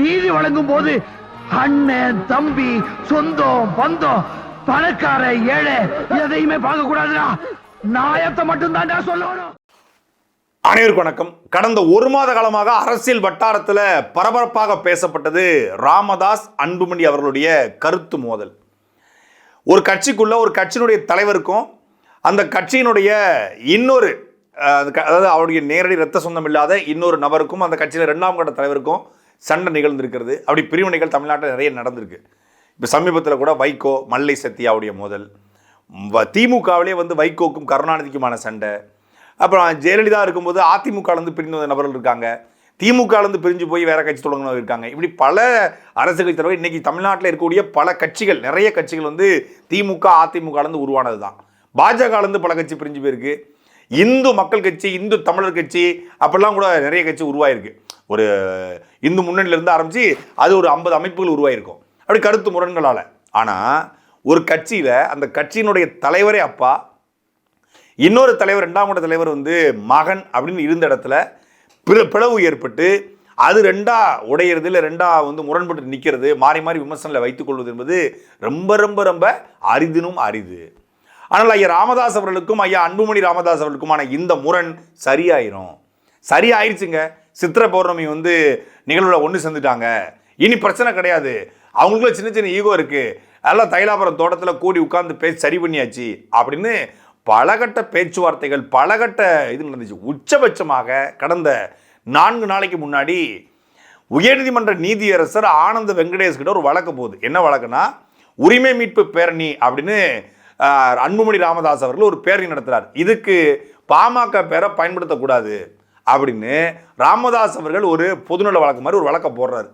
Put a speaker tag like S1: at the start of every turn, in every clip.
S1: நீதி வழங்கும் போது அண்ணன் தம்பி சொந்தம் பந்தம் பணக்கார ஏழை எதையுமே பார்க்க கூடாதுடா நாயத்தை மட்டும்தான்டா சொல்லணும்
S2: அனைவருக்கு வணக்கம் கடந்த ஒரு மாத காலமாக அரசியல் வட்டாரத்தில் பரபரப்பாக பேசப்பட்டது ராமதாஸ் அன்புமணி அவர்களுடைய கருத்து மோதல் ஒரு கட்சிக்குள்ள ஒரு கட்சியினுடைய தலைவருக்கும் அந்த கட்சியினுடைய இன்னொரு அதாவது அவருடைய நேரடி ரத்த சொந்தம் இல்லாத இன்னொரு நபருக்கும் அந்த கட்சியில் ரெண்டாம் கட்ட தலைவருக்கும் சண்டை நிகழ்ந்திருக்கிறது அப்படி பிரிவினைகள் தமிழ்நாட்டில் நிறைய நடந்திருக்கு இப்போ சமீபத்தில் கூட வைகோ மல்லை சத்யாவுடைய மோதல் திமுகவிலே வந்து வைகோக்கும் கருணாநிதிக்குமான சண்டை அப்புறம் ஜெயலலிதா இருக்கும்போது அதிமுகலேருந்து பிரிந்து வந்த நபர்கள் இருக்காங்க திமுகலேருந்து பிரிஞ்சு போய் வேறு கட்சி தொடங்கினவங்க இருக்காங்க இப்படி பல அரசு கட்சி தலைவர் இன்றைக்கி தமிழ்நாட்டில் இருக்கக்கூடிய பல கட்சிகள் நிறைய கட்சிகள் வந்து திமுக அதிமுகலேருந்து உருவானது தான் பாஜகலேருந்து பல கட்சி பிரிஞ்சு போயிருக்கு இந்து மக்கள் கட்சி இந்து தமிழர் கட்சி அப்படிலாம் கூட நிறைய கட்சி உருவாயிருக்கு ஒரு இந்து முன்னணியிலிருந்து ஆரம்பித்து அது ஒரு ஐம்பது அமைப்புகள் உருவாயிருக்கும் அப்படி கருத்து முரண்களால் ஆனால் ஒரு கட்சியில் அந்த கட்சியினுடைய தலைவரே அப்பா இன்னொரு தலைவர் ரெண்டாம் கட்ட தலைவர் வந்து மகன் அப்படின்னு இருந்த இடத்துல பிற பிளவு ஏற்பட்டு அது ரெண்டா உடையிறது இல்லை ரெண்டா வந்து முரண்பட்டு நிற்கிறது மாறி மாறி விமர்சனத்தில் வைத்துக்கொள்வது என்பது ரொம்ப ரொம்ப ரொம்ப அரிதினும் அரிது ஆனால் ஐயா ராமதாஸ் அவர்களுக்கும் ஐயா அன்புமணி ராமதாஸ் அவர்களுக்குமான இந்த முரண் சரியாயிரும் சரியாயிருச்சுங்க சித்திர பௌர்ணமி வந்து நிகழ்வில் ஒன்று சேர்ந்துட்டாங்க இனி பிரச்சனை கிடையாது அவங்களுக்குள்ள சின்ன சின்ன ஈகோ இருக்குது நல்லா தைலாபுரம் தோட்டத்தில் கூடி உட்கார்ந்து பேசி சரி பண்ணியாச்சு அப்படின்னு பலகட்ட பேச்சுவார்த்தைகள் பலகட்ட இது நடந்துச்சு உச்சபட்சமாக கடந்த நான்கு நாளைக்கு முன்னாடி உயர்நீதிமன்ற நீதியரசர் ஆனந்த வெங்கடேஷ் ஒரு வழக்கு போகுது என்ன வழக்குனா உரிமை மீட்பு பேரணி அப்படின்னு அன்புமணி ராமதாஸ் அவர்கள் ஒரு பேரணி நடத்துகிறார் இதுக்கு பாமக பேரை பயன்படுத்தக்கூடாது அப்படின்னு ராமதாஸ் அவர்கள் ஒரு பொதுநல வழக்கு மாதிரி ஒரு வழக்கை போடுறாரு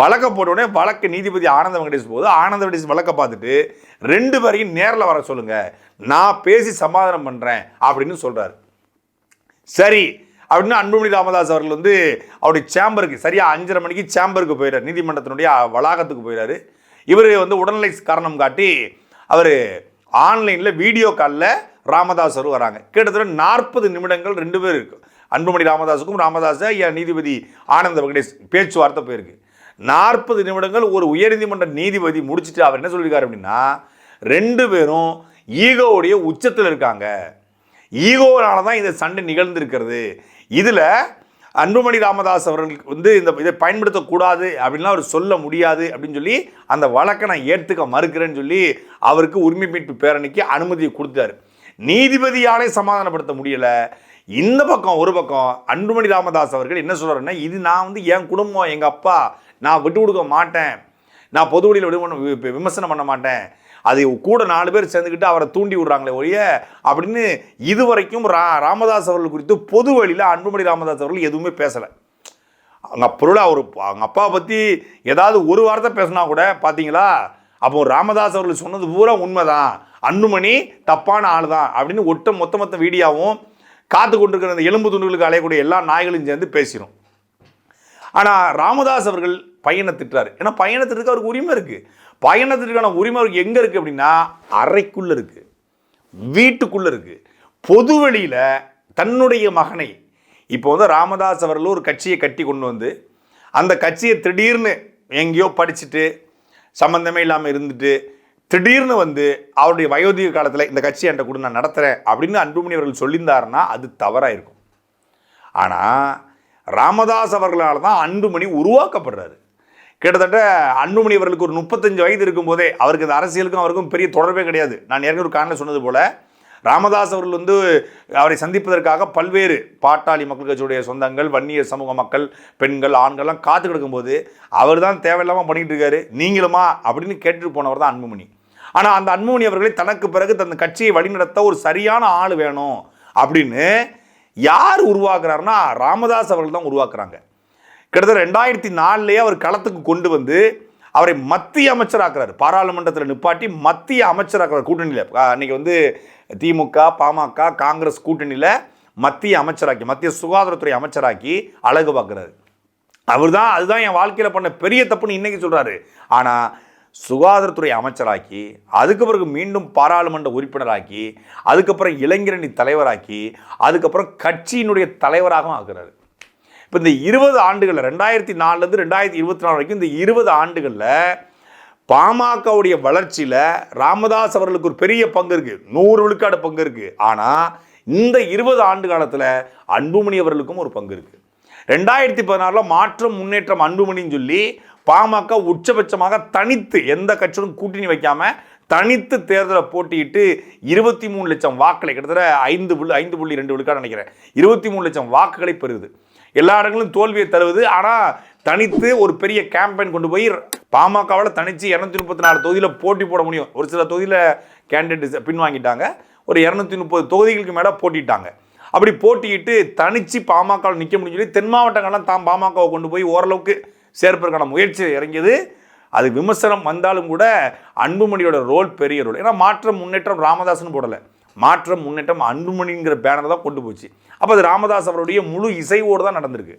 S2: வழக்க உடனே வழக்கு நீதிபதி ஆனந்த வெங்கடேஷ் போது ஆனந்த வெங்கடேஷ் வழக்கை பார்த்துட்டு ரெண்டு பேரையும் நேரில் வர சொல்லுங்கள் நான் பேசி சமாதானம் பண்ணுறேன் அப்படின்னு சொல்கிறாரு சரி அப்படின்னு அன்புமணி ராமதாஸ் அவர்கள் வந்து அவருடைய சேம்பருக்கு சரியாக அஞ்சரை மணிக்கு சேம்பருக்கு போயிடுறார் நீதிமன்றத்தினுடைய வளாகத்துக்கு போயிடாரு இவர் வந்து உடல்நிலை காரணம் காட்டி அவர் ஆன்லைனில் வீடியோ காலில் ராமதாசர் வராங்க கிட்டத்தட்ட நாற்பது நிமிடங்கள் ரெண்டு பேர் இருக்கு அன்புமணி ராமதாஸுக்கும் ராமதாஸ் ஐயா நீதிபதி ஆனந்த வெங்கடேஷ் பேச்சுவார்த்தை போயிருக்கு நாற்பது நிமிடங்கள் ஒரு உயர்நீதிமன்ற நீதிபதி முடிச்சுட்டு அவர் என்ன சொல்லியிருக்காரு அப்படின்னா ரெண்டு பேரும் ஈகோவுடைய உச்சத்தில் இருக்காங்க ஈகோனால தான் இந்த சண்டை நிகழ்ந்திருக்கிறது இதில் அன்புமணி ராமதாஸ் அவர்களுக்கு வந்து இந்த இதை பயன்படுத்தக்கூடாது அப்படின்லாம் அவர் சொல்ல முடியாது அப்படின்னு சொல்லி அந்த வழக்கை நான் ஏற்றுக்க மறுக்கிறேன்னு சொல்லி அவருக்கு உரிமை மீட்பு பேரணிக்கு அனுமதியை கொடுத்தாரு நீதிபதியாலே சமாதானப்படுத்த முடியலை இந்த பக்கம் ஒரு பக்கம் அன்புமணி ராமதாஸ் அவர்கள் என்ன சொல்கிறாருன்னா இது நான் வந்து என் குடும்பம் எங்கள் அப்பா நான் விட்டு கொடுக்க மாட்டேன் நான் பொது வழியில் விடுவோன்னு விமர்சனம் பண்ண மாட்டேன் அது கூட நாலு பேர் சேர்ந்துக்கிட்டு அவரை தூண்டி விடுறாங்களே ஒழிய அப்படின்னு இதுவரைக்கும் ரா ராமதாஸ் அவர்கள் குறித்து பொது வழியில் அன்புமணி ராமதாஸ் அவர்கள் எதுவுமே பேசலை அவங்க பொருளாக அவர் அவங்க அப்பாவை பற்றி ஏதாவது ஒரு வாரத்தை பேசினா கூட பார்த்தீங்களா அப்போ ராமதாஸ் அவர்கள் சொன்னது பூரா உண்மைதான் அன்புமணி தப்பான ஆள் தான் அப்படின்னு ஒட்ட மொத்த மொத்த வீடியாவும் காத்து கொண்டிருக்கிற அந்த எலும்பு துண்டுகளுக்கு அலையக்கூடிய எல்லா நாய்களும் சேர்ந்து பேசிடும் ஆனால் ராமதாஸ் அவர்கள் பையனை ஏன்னா பையனை அவருக்கு உரிமை இருக்குது பயணத்திற்கான உரிமை அவருக்கு எங்கே இருக்குது அப்படின்னா அறைக்குள்ளே இருக்குது வீட்டுக்குள்ளே இருக்குது பொது வெளியில் தன்னுடைய மகனை இப்போ வந்து ராமதாஸ் அவர்கள் ஒரு கட்சியை கட்டி கொண்டு வந்து அந்த கட்சியை திடீர்னு எங்கேயோ படிச்சுட்டு சம்மந்தமே இல்லாமல் இருந்துட்டு திடீர்னு வந்து அவருடைய வயோதிக காலத்தில் இந்த கட்சியை என்கிட்ட கூட நான் நடத்துகிறேன் அப்படின்னு அன்புமணி அவர்கள் சொல்லியிருந்தாருன்னா அது தவறாக இருக்கும் ஆனால் ராமதாஸ் அவர்களால் தான் அன்புமணி உருவாக்கப்படுறாரு கிட்டத்தட்ட அன்புமணி அவர்களுக்கு ஒரு முப்பத்தஞ்சு வயது இருக்கும்போதே அவருக்கு இந்த அரசியலுக்கும் அவருக்கும் பெரிய தொடர்பே கிடையாது நான் ஏற்கனவே ஒரு காரணம் சொன்னது போல் ராமதாஸ் அவர்கள் வந்து அவரை சந்திப்பதற்காக பல்வேறு பாட்டாளி மக்கள் கட்சியுடைய சொந்தங்கள் வன்னிய சமூக மக்கள் பெண்கள் ஆண்கள்லாம் காத்து கிடக்கும்போது அவர் தான் தேவையில்லாமல் பண்ணிகிட்டு இருக்காரு நீங்களுமா அப்படின்னு கேட்டுட்டு போனவர் தான் அன்புமணி ஆனால் அந்த அன்புமணி அவர்களை தனக்கு பிறகு தன் கட்சியை வழிநடத்த ஒரு சரியான ஆள் வேணும் அப்படின்னு யார் உருவாக்குறாருன்னா ராமதாஸ் அவர்கள் தான் உருவாக்குறாங்க கிட்டத்தட்ட ரெண்டாயிரத்தி நாலுலேயே அவர் களத்துக்கு கொண்டு வந்து அவரை மத்திய அமைச்சராக்குறாரு பாராளுமன்றத்தில் நிப்பாட்டி மத்திய அமைச்சராக்குறாரு கூட்டணியில் அன்னைக்கு வந்து திமுக பாமக காங்கிரஸ் கூட்டணியில் மத்திய அமைச்சராக்கி மத்திய சுகாதாரத்துறை அமைச்சராக்கி அழகு பார்க்குறாரு அவர் தான் அதுதான் என் வாழ்க்கையில் பண்ண பெரிய தப்புன்னு இன்றைக்கி சொல்கிறாரு ஆனால் சுகாதாரத்துறை அமைச்சராக்கி அதுக்கு பிறகு மீண்டும் பாராளுமன்ற உறுப்பினராக்கி அதுக்கப்புறம் இளைஞரணி தலைவராக்கி அதுக்கப்புறம் கட்சியினுடைய தலைவராகவும் ஆகுறாரு இப்போ இந்த இருபது ஆண்டுகளில் ரெண்டாயிரத்தி நாலுலேருந்து ரெண்டாயிரத்தி இருபத்தி நாலு வரைக்கும் இந்த இருபது ஆண்டுகளில் பாமகவுடைய வளர்ச்சியில் ராமதாஸ் அவர்களுக்கு ஒரு பெரிய பங்கு இருக்குது நூறு விழுக்காடு பங்கு இருக்குது ஆனால் இந்த இருபது ஆண்டு காலத்தில் அன்புமணி அவர்களுக்கும் ஒரு பங்கு இருக்குது ரெண்டாயிரத்தி பதினாறில் மாற்றம் முன்னேற்றம் அன்புமணின்னு சொல்லி பாமக உச்சபட்சமாக தனித்து எந்த கட்சியும் கூட்டணி வைக்காமல் தனித்து தேர்தலை போட்டியிட்டு இருபத்தி மூணு லட்சம் வாக்களை கிட்டத்தட்ட ஐந்து புள்ளி ஐந்து புள்ளி ரெண்டு விழுக்காடு நினைக்கிறேன் இருபத்தி மூணு லட்சம் வாக்குகளை பெறுது எல்லா இடங்களும் தோல்வியை தருவது ஆனால் தனித்து ஒரு பெரிய கேம்பெயின் கொண்டு போய் பாமகவில் தனித்து இரநூத்தி முப்பத்தி நாலு தொகுதியில் போட்டி போட முடியும் ஒரு சில தொகுதியில் கேண்டிடேட்ஸ் பின்வாங்கிட்டாங்க ஒரு இரநூத்தி முப்பது தொகுதிகளுக்கு மேலே போட்டிட்டாங்க அப்படி போட்டிக்கிட்டு தனித்து பாமகவில் நிற்க முடியும் சொல்லி தென் மாவட்டங்கள்லாம் தான் பாமகவை கொண்டு போய் ஓரளவுக்கு சேர்ப்பதற்கான முயற்சி இறங்கியது அது விமர்சனம் வந்தாலும் கூட அன்புமணியோட ரோல் பெரிய ரோல் ஏன்னா மாற்றம் முன்னேற்றம் ராமதாசன் போடலை மாற்றம் முன்னேற்றம் அன்புமணிங்கிற பேனரை தான் கொண்டு போச்சு அப்போ அது ராமதாஸ் அவருடைய முழு இசைவோடு தான் நடந்திருக்கு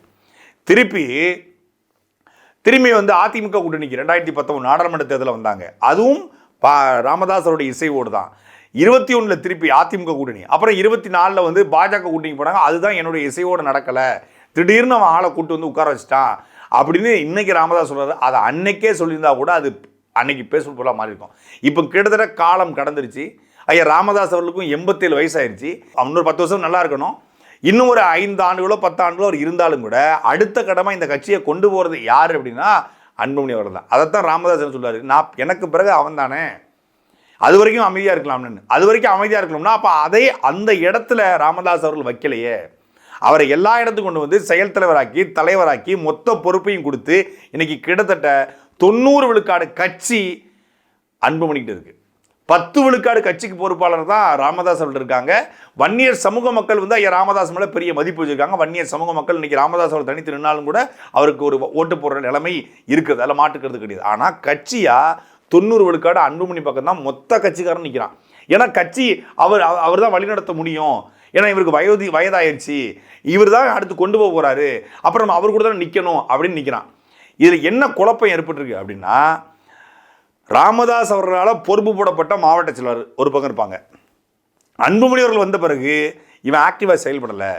S2: திருப்பி திரும்பி வந்து அதிமுக கூட்டணிக்கு ரெண்டாயிரத்தி பத்தொம்பது நாடாளுமன்ற தேர்தலில் வந்தாங்க அதுவும் பா ராமதாஸ் அவருடைய இசைவோடு தான் இருபத்தி ஒன்றில் திருப்பி அதிமுக கூட்டணி அப்புறம் இருபத்தி நாலில் வந்து பாஜக கூட்டணிக்கு போனாங்க அதுதான் என்னுடைய இசையோடு நடக்கலை திடீர்னு அவன் ஆளை கூட்டு வந்து உட்கார வச்சிட்டான் அப்படின்னு இன்றைக்கி ராமதாஸ் சொல்கிறார் அதை அன்னைக்கே சொல்லியிருந்தால் கூட அது அன்னைக்கு பேசும் பொருளாக மாறி இருக்கும் இப்போ கிட்டத்தட்ட காலம் கடந்துருச்சு ஐயா ராமதாஸ் அவர்களுக்கும் எண்பத்தேழு வயசாயிருச்சு இன்னொரு பத்து வருஷம் நல்லா இருக்கணும் இன்னும் ஒரு ஐந்து ஆண்டுகளோ பத்தாண்டுகளோ அவர் இருந்தாலும் கூட அடுத்த கடமை இந்த கட்சியை கொண்டு போகிறது யார் அப்படின்னா அன்புமணி அவர் தான் அதைத்தான் ராமதாஸ் சொல்லுவார் நான் எனக்கு பிறகு அவன் தானே அது வரைக்கும் அமைதியாக இருக்கலாம்னு அது வரைக்கும் அமைதியாக இருக்கலாம்னா அப்போ அதை அந்த இடத்துல ராமதாஸ் அவர்கள் வைக்கலையே அவரை எல்லா இடத்துக்கும் கொண்டு வந்து செயல் தலைவராக்கி தலைவராக்கி மொத்த பொறுப்பையும் கொடுத்து இன்றைக்கி கிட்டத்தட்ட தொண்ணூறு விழுக்காடு கட்சி அன்புமணிக்கிட்டு இருக்குது பத்து விழுக்காடு கட்சிக்கு பொறுப்பாளர் தான் ராமதாஸ் அவர்கள் இருக்காங்க வன்னியர் சமூக மக்கள் வந்து ஐயா ராமதாஸ் மேலே பெரிய மதிப்பு வச்சுருக்காங்க வன்னியர் சமூக மக்கள் இன்றைக்கி ராமதாஸ் அவர் தனித்து நின்னாலும் கூட அவருக்கு ஒரு ஓட்டு போடுற நிலைமை இருக்குது அதில் மாட்டுக்கிறது கிடையாது ஆனால் கட்சியாக தொண்ணூறு விழுக்காடு அன்புமணி பக்கம் தான் மொத்த கட்சிக்காரன் நிற்கிறான் ஏன்னா கட்சி அவர் அவர் தான் வழிநடத்த முடியும் ஏன்னா இவருக்கு வயது வயதாயிடுச்சு இவர் தான் அடுத்து கொண்டு போக போகிறாரு அப்புறம் அவர் கூட தான் நிற்கணும் அப்படின்னு நிற்கிறான் இதில் என்ன குழப்பம் ஏற்பட்டிருக்கு அப்படின்னா ராமதாஸ் அவர்களால் பொறுப்பு போடப்பட்ட மாவட்ட செயலர் ஒரு பக்கம் இருப்பாங்க அன்புமணி அவர்கள் வந்த பிறகு இவன் ஆக்டிவாக செயல்படலை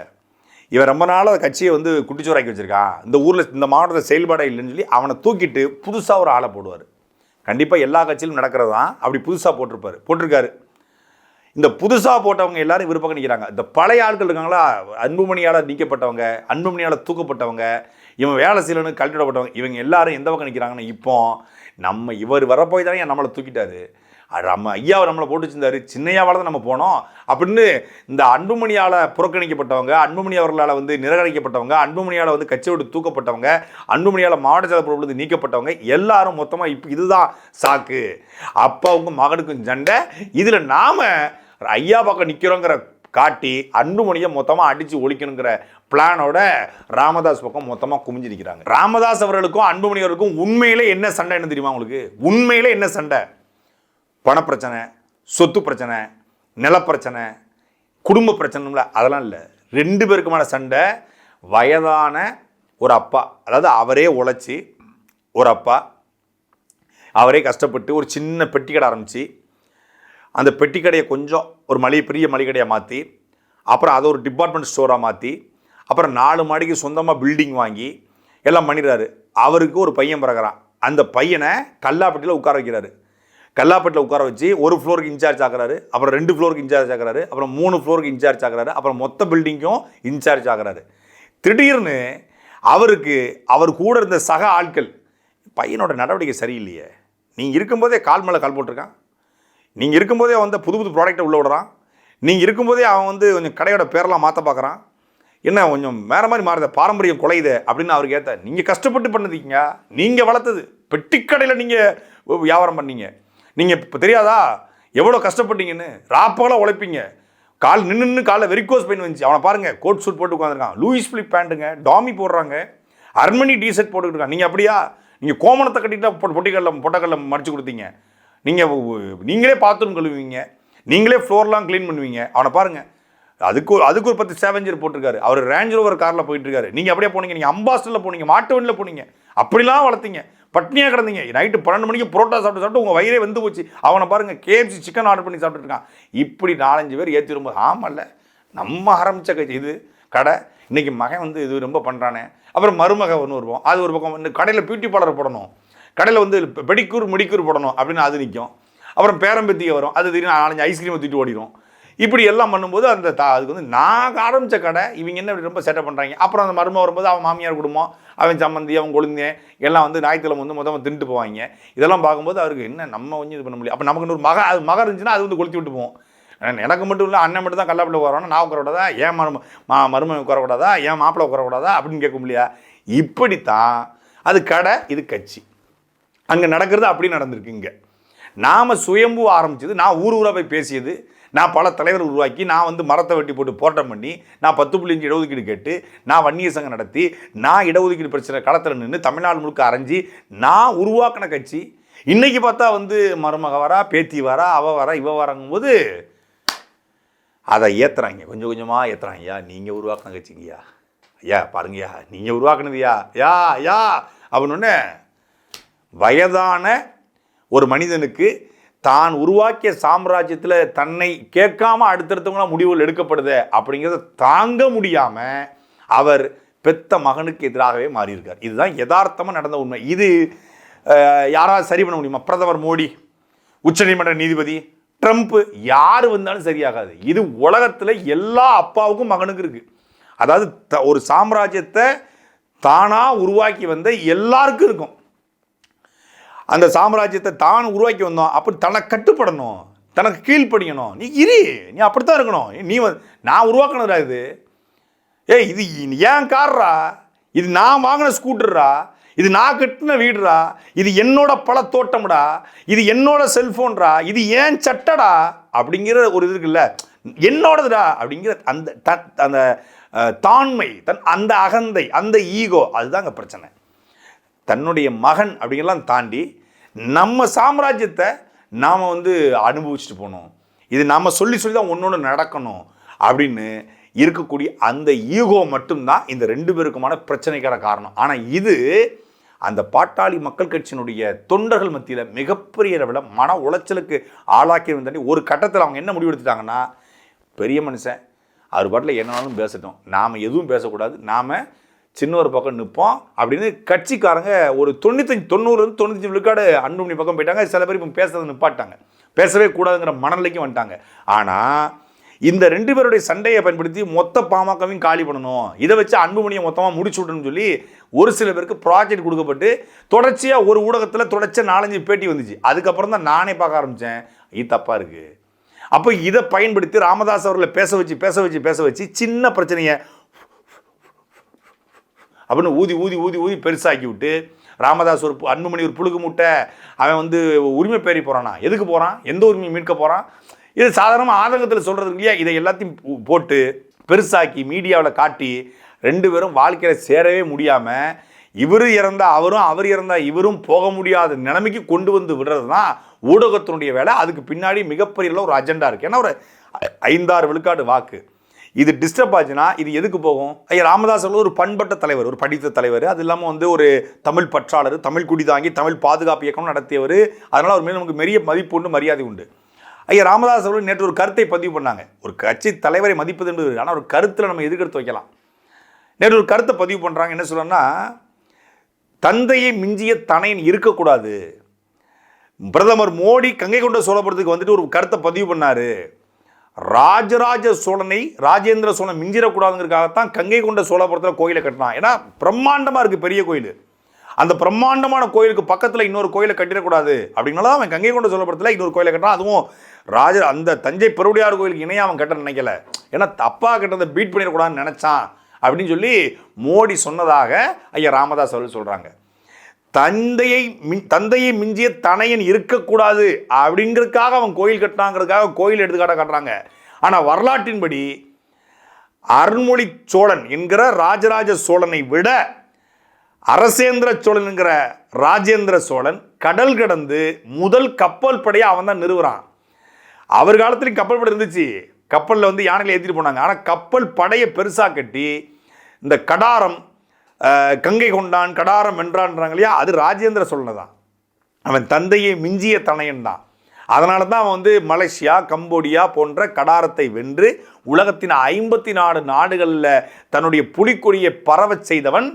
S2: இவன் ரொம்ப நாள் அந்த கட்சியை வந்து குட்டிச்சோராக்கி வச்சுருக்கான் இந்த ஊரில் இந்த மாவட்டத்தில் செயல்பாடே இல்லைன்னு சொல்லி அவனை தூக்கிட்டு புதுசாக ஒரு ஆளை போடுவார் கண்டிப்பாக எல்லா கட்சியிலும் நடக்கிறது தான் அப்படி புதுசாக போட்டிருப்பார் போட்டிருக்காரு இந்த புதுசாக போட்டவங்க எல்லாரும் விருப்பம் நிற்கிறாங்க இந்த பழைய ஆட்கள் இருக்காங்களா அன்புமணியால் நீக்கப்பட்டவங்க அன்புமணியால் தூக்கப்பட்டவங்க இவன் வேலை செய்யலன்னு கல்விடப்பட்டவங்க இவங்க எல்லாரும் எந்த பக்கம் நிற்கிறாங்கன்னு இப்போ நம்ம இவர் வரப்போய் தானே நம்மளை தூக்கிட்டாரு நம்ம ஐயாவை நம்மளை போட்டு வச்சிருந்தாரு சின்னையாவால் தான் நம்ம போனோம் அப்படின்னு இந்த அன்புமணியால் புறக்கணிக்கப்பட்டவங்க அன்புமணி அவர்களால் வந்து நிராகரிக்கப்பட்டவங்க அன்புமணியால் வந்து கட்சி விட்டு தூக்கப்பட்டவங்க அன்புமணியால் மாவட்ட செயலர் வந்து நீக்கப்பட்டவங்க எல்லாரும் மொத்தமாக இப்போ இதுதான் சாக்கு அப்பாவுக்கும் மகனுக்கும் சண்டை இதில் நாம் ஐயா பக்கம் நிற்கிறோங்கிற காட்டி அன்புமணியை மொத்தமாக அடித்து ஒழிக்கணுங்கிற பிளானோட ராமதாஸ் பக்கம் மொத்தமாக குமிஞ்சு நிற்கிறாங்க ராமதாஸ் அவர்களுக்கும் அன்புமணி அவர்களுக்கும் உண்மையிலே என்ன சண்டை என்ன தெரியுமா உங்களுக்கு உண்மையிலே என்ன சண்டை பணப்பிரச்சனை சொத்து பிரச்சனை நிலப்பிரச்சனை குடும்ப பிரச்சனைல அதெல்லாம் இல்லை ரெண்டு பேருக்குமான சண்டை வயதான ஒரு அப்பா அதாவது அவரே உழைச்சி ஒரு அப்பா அவரே கஷ்டப்பட்டு ஒரு சின்ன பெட்டி கடை ஆரம்பித்து அந்த பெட்டி கடையை கொஞ்சம் ஒரு மளிகை பெரிய மளிகடையாக மாற்றி அப்புறம் அதை ஒரு டிபார்ட்மெண்ட் ஸ்டோராக மாற்றி அப்புறம் நாலு மாடிக்கு சொந்தமாக பில்டிங் வாங்கி எல்லாம் பண்ணிடுறாரு அவருக்கு ஒரு பையன் பிறகுறான் அந்த பையனை கல்லாப்பட்டியில் உட்கார வைக்கிறாரு கல்லாப்பட்டியில் உட்கார வச்சு ஒரு ஃப்ளோருக்கு இன்சார்ஜ் ஆகிறாரு அப்புறம் ரெண்டு ஃப்ளோருக்கு இன்சார்ஜ் ஆகிறாரு அப்புறம் மூணு ஃப்ளோருக்கு இன்சார்ஜ் ஆகிறாரு அப்புறம் மொத்த பில்டிங்க்கும் இன்சார்ஜ் ஆகிறாரு திடீர்னு அவருக்கு அவர் கூட இருந்த சக ஆட்கள் பையனோட நடவடிக்கை சரியில்லையே நீங்கள் இருக்கும்போதே கால் மேலே கால் போட்டிருக்கான் நீங்கள் இருக்கும்போதே வந்து புது புது ப்ராடக்டை உள்ளே விடுறான் நீங்கள் இருக்கும்போதே அவன் வந்து கொஞ்சம் கடையோட பேரெல்லாம் மாற்ற பார்க்குறான் என்ன கொஞ்சம் வேறு மாதிரி மாறுத பாரம்பரியம் குலையுது அப்படின்னு அவருக்கு ஏற்ற நீங்கள் கஷ்டப்பட்டு பண்ணதுக்கீங்க நீங்கள் வளர்த்தது பெட்டிக்கடையில் நீங்கள் வியாபாரம் பண்ணீங்க நீங்கள் இப்போ தெரியாதா எவ்வளோ கஷ்டப்பட்டீங்கன்னு ராப்பகலாம் உழைப்பீங்க கால் நின்று நின்று காலை வெரிக்கோஸ் பெயின் வந்துச்சு அவனை பாருங்கள் கோட் சூட் போட்டு உட்காந்துருக்கான் லூயிஸ் பிளிப் பேண்ட்டுங்க டாமி போடுறாங்க அர்மனி டிஷர்ட் போட்டுக்கிட்டு இருக்கான் நீங்கள் அப்படியா நீங்கள் கோமணத்தை கட்டிட்டு பொட்டிக்கடலம் பொட்டக்கடலம் மடிச்சு கொடுத்தீங்க நீங்கள் நீங்களே பாத்ரூம் கழுவுவீங்க நீங்களே ஃப்ளோர்லாம் க்ளீன் பண்ணுவீங்க அவனை பாருங்கள் அதுக்கு அதுக்கு ஒரு பத்து சேவஞ்சர் போட்டிருக்காரு அவர் ரேஞ்ச் ரோவர் காரில் போயிட்டுருக்காரு நீங்கள் அப்படியே போனீங்க நீங்கள் அம்பாஸ்டரில் போனீங்க மாட்டு வண்டியில் போனீங்க அப்படிலாம் வளர்த்தீங்க பட்னியாக கிடந்தீங்க நைட்டு பன்னெண்டு மணிக்கு புரோட்டா சாப்பிட்டு சாப்பிட்டு உங்கள் வயிறே வந்து போச்சு அவனை பாருங்கள் கேஎஃப்சி சிக்கன் ஆர்டர் பண்ணி சாப்பிட்டுருக்கான் இப்படி நாலஞ்சு பேர் ஏற்றி ரொம்ப ஆமாம்ல நம்ம ஆரம்பித்த கட்சி இது கடை இன்றைக்கி மகன் வந்து இது ரொம்ப பண்ணுறானே அப்புறம் மருமக ஒன்று வருவோம் அது ஒரு பக்கம் இந்த கடையில் பியூட்டி பார்லர் போடணும் கடையில் வந்து பெடிக்கூர் முடிக்கூர் போடணும் அப்படின்னு அது நிற்கும் அப்புறம் பேரம்பத்திய வரும் அது திடீர்னு நாலஞ்சு ஐஸ்கிரீம் ஊற்றிட்டு ஓடிடும் இப்படி எல்லாம் பண்ணும்போது அந்த தா அதுக்கு வந்து நான் ஆரம்பித்த கடை இவங்க என்ன இப்படி ரொம்ப செட்டப் பண்ணுறாங்க அப்புறம் அந்த மருமம் வரும்போது அவன் மாமியார் குடும்பம் அவன் சம்மந்தி அவன் கொழுந்தேன் எல்லாம் வந்து ஞாயிற்றுல வந்து மொத்தமாக தின்ட்டு போவாங்க இதெல்லாம் பார்க்கும்போது அவருக்கு என்ன நம்ம கொஞ்சம் இது பண்ண முடியும் அப்போ நமக்கு ஒரு மக அது மக இருந்துச்சுன்னா அது வந்து கொளுத்தி விட்டு போவோம் எனக்கு மட்டும் இல்லை அண்ணன் மட்டும் தான் கல்லாப்பில் உட்காரணும் நான் உட்காரக்கூடாதா ஏன் மரும மா மருமை உட்காரக்கூடாதா ஏன் மாப்பிள்ளை உட்காரக்கூடாதா அப்படின்னு கேட்க முடியா இப்படித்தான் அது கடை இது கட்சி அங்கே நடக்கிறது அப்படி நடந்திருக்கு இங்கே நாம் சுயம்பு ஆரம்பித்தது நான் ஊர் ஊராக போய் பேசியது நான் பல தலைவர் உருவாக்கி நான் வந்து மரத்தை வெட்டி போட்டு போட்டம் பண்ணி நான் பத்து புள்ளி அஞ்சு இடஒதுக்கீடு கேட்டு நான் வன்னிய சங்கம் நடத்தி நான் இடஒதுக்கீடு பிரச்சனை களத்தில் நின்று தமிழ்நாடு முழுக்க அரைஞ்சி நான் உருவாக்கின கட்சி இன்றைக்கி பார்த்தா வந்து மருமக வரா பேத்தி வரா அவ வரா இவ வராங்கும்போது அதை ஏற்றுறாங்க கொஞ்சம் கொஞ்சமாக ஏற்றுறாங்க ஐயா நீங்கள் உருவாக்கின கட்சிங்கய்யா ஐயா பாருங்கய்யா நீங்கள் உருவாக்குனதுயா யா யா அப்படின்னு வயதான ஒரு மனிதனுக்கு தான் உருவாக்கிய சாம்ராஜ்யத்தில் தன்னை கேட்காம அடுத்தடுத்தவங்களாம் முடிவுகள் எடுக்கப்படுது அப்படிங்கிறத தாங்க முடியாமல் அவர் பெத்த மகனுக்கு எதிராகவே மாறியிருக்கார் இதுதான் யதார்த்தமாக நடந்த உண்மை இது யாராவது சரி பண்ண முடியுமா பிரதமர் மோடி உச்சநீதிமன்ற நீதிபதி ட்ரம்ப்பு யார் வந்தாலும் சரியாகாது இது உலகத்தில் எல்லா அப்பாவுக்கும் மகனுக்கும் இருக்குது அதாவது ஒரு சாம்ராஜ்யத்தை தானாக உருவாக்கி வந்த எல்லாருக்கும் இருக்கும் அந்த சாம்ராஜ்யத்தை தான் உருவாக்கி வந்தோம் அப்படி தனக்கு கட்டுப்படணும் தனக்கு கீழ்ப்படியணும் நீ இரு நீ அப்படித்தான் இருக்கணும் நீ நான் உருவாக்கணுடா இது ஏ இது ஏன் கார்ரா இது நான் வாங்கின ஸ்கூட்டர்ரா இது நான் கட்டின வீடுரா இது என்னோட பல தோட்டம்டா இது என்னோட செல்ஃபோன்டா இது ஏன் சட்டடா அப்படிங்கிற ஒரு இது இருக்குல்ல என்னோடதுடா அப்படிங்கிற அந்த அந்த தாண்மை தன் அந்த அகந்தை அந்த ஈகோ அதுதாங்க பிரச்சனை தன்னுடைய மகன் அப்படிங்கெல்லாம் தாண்டி நம்ம சாம்ராஜ்யத்தை நாம் வந்து அனுபவிச்சுட்டு போகணும் இது நாம் சொல்லி சொல்லி தான் ஒன்று நடக்கணும் அப்படின்னு இருக்கக்கூடிய அந்த ஈகோ மட்டும்தான் இந்த ரெண்டு பேருக்குமான பிரச்சனைக்கான காரணம் ஆனால் இது அந்த பாட்டாளி மக்கள் கட்சியினுடைய தொண்டர்கள் மத்தியில் மிகப்பெரிய அளவில் மன உளைச்சலுக்கு ஆளாக்கி வந்தாண்டி ஒரு கட்டத்தில் அவங்க என்ன முடிவு எடுத்துட்டாங்கன்னா பெரிய மனுஷன் அவர் பாட்டில் என்னன்னாலும் பேசட்டும் நாம் எதுவும் பேசக்கூடாது நாம் சின்ன ஒரு பக்கம் நிற்போம் அப்படின்னு கட்சிக்காரங்க ஒரு தொண்ணூத்தஞ்சு தொண்ணூறுலேருந்து தொண்ணூத்தஞ்சு விழுக்காடு அன்புமணி பக்கம் போயிட்டாங்க சில பேர் இப்போ பேசுறது நிப்பாட்டாங்க பேசவே கூடாதுங்கிற மனநிலைக்கும் வந்துட்டாங்க ஆனால் இந்த ரெண்டு பேருடைய சண்டையை பயன்படுத்தி மொத்த பாமகவையும் காலி பண்ணணும் இதை வச்சு அன்புமணியை மொத்தமாக முடிச்சு விடணும்னு சொல்லி ஒரு சில பேருக்கு ப்ராஜெக்ட் கொடுக்கப்பட்டு தொடர்ச்சியாக ஒரு ஊடகத்தில் தொடர்ச்சியாக நாலஞ்சு பேட்டி வந்துச்சு அதுக்கப்புறம் தான் நானே பார்க்க ஆரம்பித்தேன் இது தப்பாக இருக்குது அப்போ இதை பயன்படுத்தி ராமதாஸ் அவர்களை பேச வச்சு பேச வச்சு பேச வச்சு சின்ன பிரச்சனையை அப்படின்னு ஊதி ஊதி ஊதி ஊதி பெருசாக்கி விட்டு ராமதாஸ் ஒரு அன்புமணி ஒரு புழுக்கு முட்டை அவன் வந்து உரிமை பேரி போகிறானா எதுக்கு போகிறான் எந்த உரிமையை மீட்க போகிறான் இது சாதாரணமாக ஆதங்கத்தில் சொல்கிறது இல்லையா இதை எல்லாத்தையும் போட்டு பெருசாக்கி மீடியாவில் காட்டி ரெண்டு பேரும் வாழ்க்கையில் சேரவே முடியாமல் இவர் இறந்தால் அவரும் அவர் இறந்தால் இவரும் போக முடியாத நிலைமைக்கு கொண்டு வந்து விடுறது தான் ஊடகத்தினுடைய வேலை அதுக்கு பின்னாடி மிகப்பெரிய ஒரு அஜெண்டா இருக்குது ஏன்னா ஒரு ஐந்தாறு விழுக்காடு வாக்கு இது டிஸ்டர்ப் ஆச்சுன்னா இது எதுக்கு போகும் ஐயா ராமதாஸ் ஒரு பண்பட்ட தலைவர் ஒரு படித்த தலைவர் அது இல்லாமல் வந்து ஒரு தமிழ் பற்றாளர் தமிழ் குடி தாங்கி தமிழ் பாதுகாப்பு இயக்கம் நடத்தியவர் அதனால் அவர் மேலே நமக்கு பெரிய மதிப்பு உண்டு மரியாதை உண்டு ஐயா ராமதாஸ் அவர்கள் நேற்று ஒரு கருத்தை பதிவு பண்ணாங்க ஒரு கட்சி தலைவரை மதிப்பது என்பது ஆனால் ஒரு கருத்தில் நம்ம எதிர்கெடுத்து வைக்கலாம் நேற்று ஒரு கருத்தை பதிவு பண்ணுறாங்க என்ன சொல்லணும்னா தந்தையை மிஞ்சிய தனையன் இருக்கக்கூடாது பிரதமர் மோடி கங்கை கொண்ட சோழபுரத்துக்கு வந்துட்டு ஒரு கருத்தை பதிவு பண்ணார் ராஜராஜ சோழனை ராஜேந்திர சோழன் மிஞ்சிடக்கூடாதுங்கிறதுக்காகத்தான் கங்கை கொண்ட சோழபுரத்தில் கோயிலை கட்டினான் ஏன்னா பிரம்மாண்டமாக இருக்குது பெரிய கோயில் அந்த பிரம்மாண்டமான கோயிலுக்கு பக்கத்தில் இன்னொரு கோயிலை கட்டிடக்கூடாது அப்படின்னால அவன் கங்கை கொண்ட சோழபுரத்தில் இன்னொரு கோயிலை கட்டினான் அதுவும் ராஜ அந்த தஞ்சை பெருவுடையார் கோயிலுக்கு இணையாக அவன் கட்ட நினைக்கல ஏன்னா தப்பாக கட்டுறதை பீட் பண்ணிடக்கூடாதுன்னு நினச்சான் அப்படின்னு சொல்லி மோடி சொன்னதாக ஐயா ராமதாஸ் அவர்கள் சொல்கிறாங்க தந்தையை மின் தந்தையை மிஞ்சிய தனையன் இருக்கக்கூடாது அப்படிங்கிறதுக்காக அவன் கோயில் கட்டினாங்கிறதுக்காக கோயில் எடுத்துக்காட்ட காட்டுறாங்க ஆனால் வரலாற்றின்படி அருண்மொழி சோழன் என்கிற ராஜராஜ சோழனை விட அரசேந்திர சோழன் என்கிற ராஜேந்திர சோழன் கடல் கடந்து முதல் கப்பல் படையை அவன் தான் நிறுவுறான் அவர் காலத்துலேயும் கப்பல் படை இருந்துச்சு கப்பலில் வந்து யானையில் ஏற்றிட்டு போனாங்க ஆனால் கப்பல் படையை பெருசாக கட்டி இந்த கடாரம் கங்கை கொண்டான் கடாரம் என்றான்றாங்க இல்லையா அது ராஜேந்திர தான் அவன் தந்தையை மிஞ்சிய தனையன் தான் அதனால தான் அவன் வந்து மலேசியா கம்போடியா போன்ற கடாரத்தை வென்று உலகத்தின் ஐம்பத்தி நாலு நாடுகளில் தன்னுடைய புலிக்கொடியை பரவச் செய்தவன்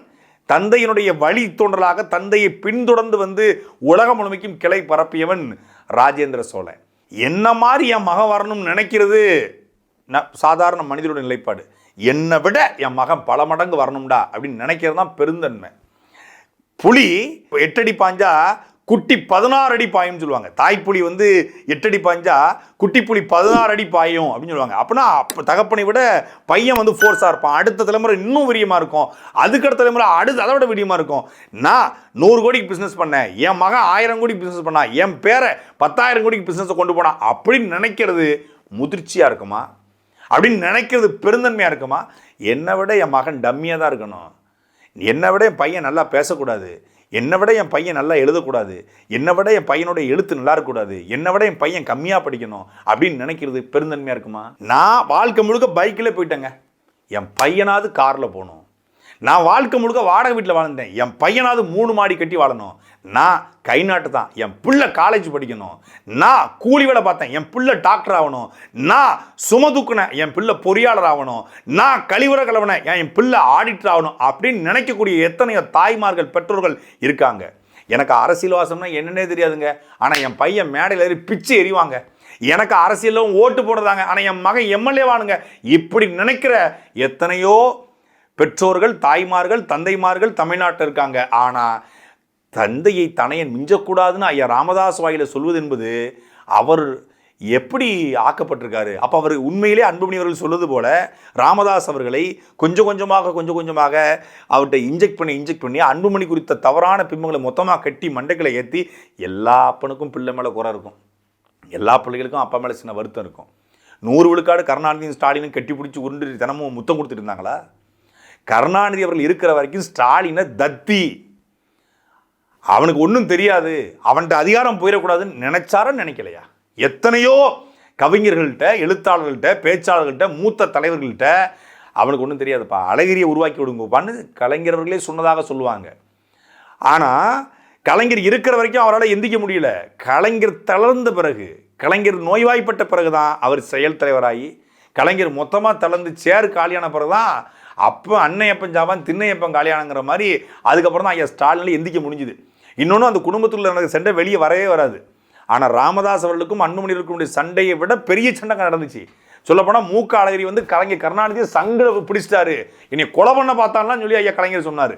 S2: தந்தையினுடைய வழி தோன்றலாக தந்தையை பின்தொடர்ந்து வந்து உலகம் முழுமைக்கும் கிளை பரப்பியவன் ராஜேந்திர சோழன் என்ன மாதிரி என் மக வரணும்னு நினைக்கிறது சாதாரண மனிதனுடைய நிலைப்பாடு என்னை விட என் மகன் பல மடங்கு வரணும்டா அப்படின்னு நினைக்கிறது தான் பெருந்தன்மை புலி எட்டடி பாஞ்சா குட்டி பதினாறு அடி பாயும்னு சொல்லுவாங்க தாய்ப்புலி வந்து எட்டடி பாஞ்சா குட்டி புலி பதினாறு அடி பாயும் அப்படின்னு சொல்லுவாங்க அப்படின்னா தகப்பனை விட பையன் வந்து ஃபோர்ஸாக இருப்பான் அடுத்த தலைமுறை இன்னும் விரியமாக இருக்கும் அதுக்கடுத்த தலைமுறை அடுத்து அதை விட விரியமாக இருக்கும் நான் நூறு கோடிக்கு பிஸ்னஸ் பண்ணேன் என் மகன் ஆயிரம் கோடிக்கு பிஸ்னஸ் பண்ணான் என் பேரை பத்தாயிரம் கோடிக்கு பிஸ்னஸை கொண்டு போனான் அப்படின்னு நினைக்கிறது முதிர்ச்சியாக இருக்குமா அப்படின்னு நினைக்கிறது பெருந்தன்மையாக இருக்குமா என்னை விட என் மகன் டம்மியாக தான் இருக்கணும் என்னை விட என் பையன் நல்லா பேசக்கூடாது என்னை விட என் பையன் நல்லா எழுதக்கூடாது என்னை விட என் பையனோட எழுத்து நல்லா இருக்கக்கூடாது என்னை விட என் பையன் கம்மியாக படிக்கணும் அப்படின்னு நினைக்கிறது பெருந்தன்மையாக இருக்குமா நான் வாழ்க்கை முழுக்க பைக்கில் போயிட்டேங்க என் பையனாவது காரில் போகணும் நான் வாழ்க்கை முழுக்க வாடகை வீட்டில் வாழ்ந்தேன் என் பையனாவது மூணு மாடி கட்டி வாழணும் நான் கை நாட்டு தான் என் பிள்ளை காலேஜ் படிக்கணும் நான் கூலி வேலை பார்த்தேன் என் பிள்ளை டாக்டர் ஆகணும் நான் சும தூக்குனேன் என் பிள்ளை பொறியாளர் ஆகணும் நான் கழிவுற கலவனை என் பிள்ளை ஆடிட்டர் ஆகணும் அப்படின்னு நினைக்கக்கூடிய எத்தனையோ தாய்மார்கள் பெற்றோர்கள் இருக்காங்க எனக்கு அரசியல்வாசம்னா என்னென்னே தெரியாதுங்க ஆனால் என் பையன் மேடையில் ஏறி பிச்சு எறிவாங்க எனக்கு அரசியலும் ஓட்டு போடுறதாங்க ஆனால் என் மகன் எம்எல்ஏவானுங்க இப்படி நினைக்கிற எத்தனையோ பெற்றோர்கள் தாய்மார்கள் தந்தைமார்கள் தமிழ்நாட்டில் இருக்காங்க ஆனால் தந்தையை தனையன் மிஞ்சக்கூடாதுன்னு ஐயா ராமதாஸ் வாயில சொல்வது என்பது அவர் எப்படி ஆக்கப்பட்டிருக்காரு அப்போ அவர் உண்மையிலே அன்புமணி அவர்கள் சொல்வது போல ராமதாஸ் அவர்களை கொஞ்சம் கொஞ்சமாக கொஞ்சம் கொஞ்சமாக அவர்கிட்ட இன்ஜெக்ட் பண்ணி இன்ஜெக்ட் பண்ணி அன்புமணி குறித்த தவறான பிம்பங்களை மொத்தமாக கட்டி மண்டைகளை ஏற்றி எல்லா அப்பனுக்கும் பிள்ளை மேலே குறை இருக்கும் எல்லா பிள்ளைகளுக்கும் அப்பா மேலே சின்ன வருத்தம் இருக்கும் நூறு விழுக்காடு கருணாநிதியும் ஸ்டாலினும் கட்டி பிடிச்சி உருண்டு தினமும் முத்தம் கொடுத்துட்டு இருந்தாங்களா கருணாநிதி அவர்கள் இருக்கிற வரைக்கும் ஸ்டாலினை தத்தி அவனுக்கு ஒன்றும் தெரியாது அவன்கிட்ட அதிகாரம் போயிடக்கூடாதுன்னு நினைச்சாரன்னு நினைக்கலையா எத்தனையோ கவிஞர்கள்ட்ட எழுத்தாளர்கள்ட்ட பேச்சாளர்கள்ட்ட மூத்த தலைவர்கள்ட்ட அவனுக்கு ஒன்றும் தெரியாதுப்பா அழகிரியை உருவாக்கி விடுங்கப்பான்னு கலைஞரவர்களே சொன்னதாக சொல்லுவாங்க ஆனால் கலைஞர் இருக்கிற வரைக்கும் அவரால் எந்திக்க முடியல கலைஞர் தளர்ந்த பிறகு கலைஞர் நோய்வாய்ப்பட்ட பிறகு தான் அவர் செயல் தலைவராகி கலைஞர் மொத்தமாக தளர்ந்து சேர் காலியான பிறகு தான் அப்போ அன்னையப்பன் ஜாவான் திண்ணையப்பன் காலியானங்கிற மாதிரி அதுக்கப்புறம் தான் ஐயா ஸ்டாலினில் எந்திக்க முடிஞ்சுது இன்னொன்று அந்த குடும்பத்தில் நடந்த சண்டை வெளியே வரவே வராது ஆனால் ராமதாஸ் அவர்களுக்கும் இருக்கக்கூடிய சண்டையை விட பெரிய சண்டை நடந்துச்சு சொல்லப்போனால் மூக்க அழகிரி வந்து கலைஞர் கருணாநிதி சங்கட பிடிச்சிட்டாரு இனி கொலை பண்ண பார்த்தாலாம் சொல்லி ஐயா கலைஞர் சொன்னார்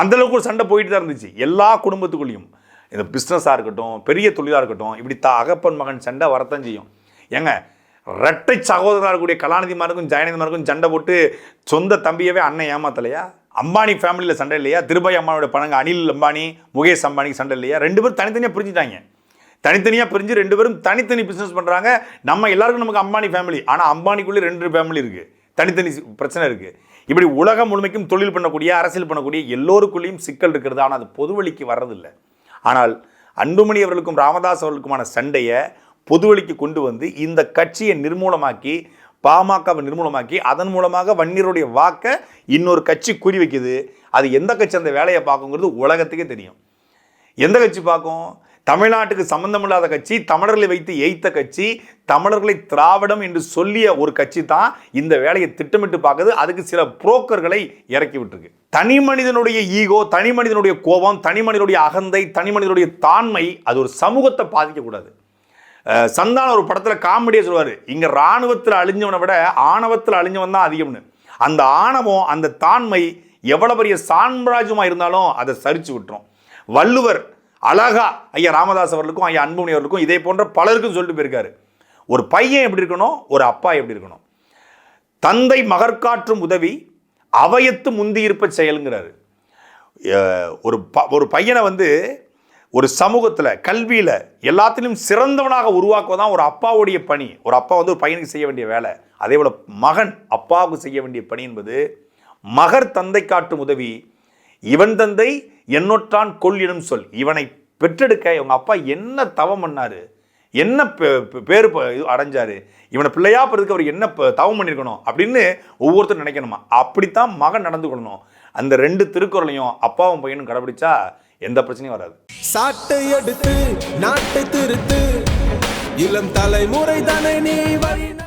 S2: அந்தளவுக்கு ஒரு சண்டை போயிட்டு தான் இருந்துச்சு எல்லா குடும்பத்துக்குள்ளேயும் இந்த பிஸ்னஸாக இருக்கட்டும் பெரிய தொழிலாக இருக்கட்டும் இப்படி த அகப்பன் மகன் சண்டை வரத்தான் செய்யும் ஏங்க ரெட்டை சகோதரராக இருக்கக்கூடிய கலாநிதிமாருக்கும் ஜெயநிதிமாருக்கும் சண்டை போட்டு சொந்த தம்பியவே அண்ணன் ஏமாத்தலையா அம்பானி ஃபேமிலியில் சண்டை இல்லையா திருபாய் அம்மானோட பணங்க அனில் அம்பானி முகேஷ் அம்பானிக்கு சண்டை இல்லையா ரெண்டு பேரும் தனித்தனியாக பிரிஞ்சுட்டாங்க தனித்தனியாக பிரிஞ்சு ரெண்டு பேரும் தனித்தனி பிஸ்னஸ் பண்ணுறாங்க நம்ம எல்லாருக்கும் நமக்கு அம்பானி ஃபேமிலி ஆனால் அம்பானிக்குள்ளே ரெண்டு ஃபேமிலி இருக்குது தனித்தனி பிரச்சனை இருக்குது இப்படி உலகம் முழுமைக்கும் தொழில் பண்ணக்கூடிய அரசியல் பண்ணக்கூடிய எல்லோருக்குள்ளேயும் சிக்கல் இருக்கிறது ஆனால் அது பொதுவழிக்கு வர்றதில்லை ஆனால் அன்புமணி அவர்களுக்கும் ராமதாஸ் அவர்களுக்குமான சண்டையை பொதுவழிக்கு கொண்டு வந்து இந்த கட்சியை நிர்மூலமாக்கி பாமகவை நிர்மூலமாக்கி அதன் மூலமாக வன்னியருடைய வாக்கை இன்னொரு கட்சி குறி வைக்குது அது எந்த கட்சி அந்த வேலையை பார்க்குங்கிறது உலகத்துக்கே தெரியும் எந்த கட்சி பார்க்கும் தமிழ்நாட்டுக்கு இல்லாத கட்சி தமிழர்களை வைத்து எய்த்த கட்சி தமிழர்களை திராவிடம் என்று சொல்லிய ஒரு கட்சி தான் இந்த வேலையை திட்டமிட்டு பார்க்குது அதுக்கு சில புரோக்கர்களை இறக்கி விட்டுருக்கு தனி மனிதனுடைய ஈகோ தனி மனிதனுடைய கோபம் தனி மனிதனுடைய அகந்தை தனி மனிதனுடைய தாண்மை அது ஒரு சமூகத்தை பாதிக்கக்கூடாது சந்தான ஒரு படத்தில் காமெடியாக சொல்லுவார் இங்கே இராணுவத்தில் அழிஞ்சவனை விட ஆணவத்தில் அழிஞ்சவன் தான் அதிகம்னு அந்த ஆணவம் அந்த தாண்மை எவ்வளோ பெரிய சாம்ராஜ்யமாக இருந்தாலும் அதை சரிச்சு விட்டுரும் வள்ளுவர் அழகா ஐயா ராமதாஸ் அவர்களுக்கும் ஐயா அன்புமணி அவர்களுக்கும் இதே போன்ற பலருக்கும் சொல்லிட்டு போயிருக்காரு ஒரு பையன் எப்படி இருக்கணும் ஒரு அப்பா எப்படி இருக்கணும் தந்தை மகற்காற்றும் உதவி அவையத்து முந்தியிருப்ப செயலுங்கிறாரு ஒரு ப ஒரு பையனை வந்து ஒரு சமூகத்தில் கல்வியில் எல்லாத்திலையும் சிறந்தவனாக உருவாக்குவதான் ஒரு அப்பாவுடைய பணி ஒரு அப்பா வந்து ஒரு பையனுக்கு செய்ய வேண்டிய வேலை அதே போல் மகன் அப்பாவுக்கு செய்ய வேண்டிய பணி என்பது மகர் தந்தை காட்டும் உதவி இவன் தந்தை என்னொற்றான் கொல் எனும் சொல் இவனை பெற்றெடுக்க இவங்க அப்பா என்ன தவம் பண்ணார் என்ன பேர் அடைஞ்சார் இவனை பிள்ளையா பிறகு அவர் என்ன தவம் பண்ணியிருக்கணும் அப்படின்னு ஒவ்வொருத்தரும் நினைக்கணுமா அப்படித்தான் மகன் நடந்து கொள்ளணும் அந்த ரெண்டு திருக்குறளையும் அப்பாவும் பையனும் கடைபிடிச்சா எந்த பிரச்சனையும் வராது சாட்டை எடுத்து நாட்டை திருத்து இளம் தலைமுறை தானே நீ